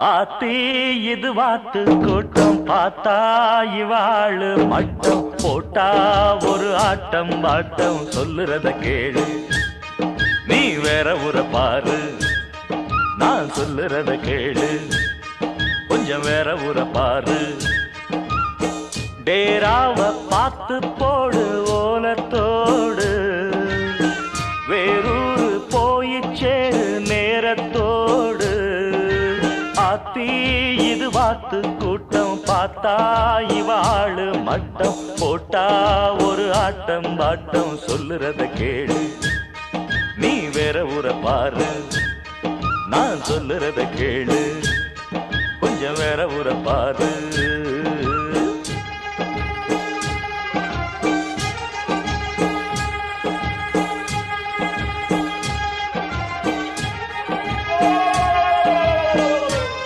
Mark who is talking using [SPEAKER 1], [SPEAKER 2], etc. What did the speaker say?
[SPEAKER 1] ஆத்தி இது வாத்து கூட்டம் பார்த்தா இவாளு மட்டம் போட்டா ஒரு ஆட்டம் பாட்டம் சொல்லுறத கேளு. நீ வேற ஊற பாரு நான் சொல்லுறத கேளு. கொஞ்சம் வேற ஊற பாரு. டேராவ பார்த்து போடு ஆத்தி இது வாத்து கூட்டம் பார்த்தா இவாளு மட்டம் போட்டா ஒரு ஆட்டம் பாட்டம் சொல்லுறத கேளு. நீ வேற ஊர பாரு நான் சொல்லுறத கேளு. கொஞ்சம் வேற ஊர பாரு.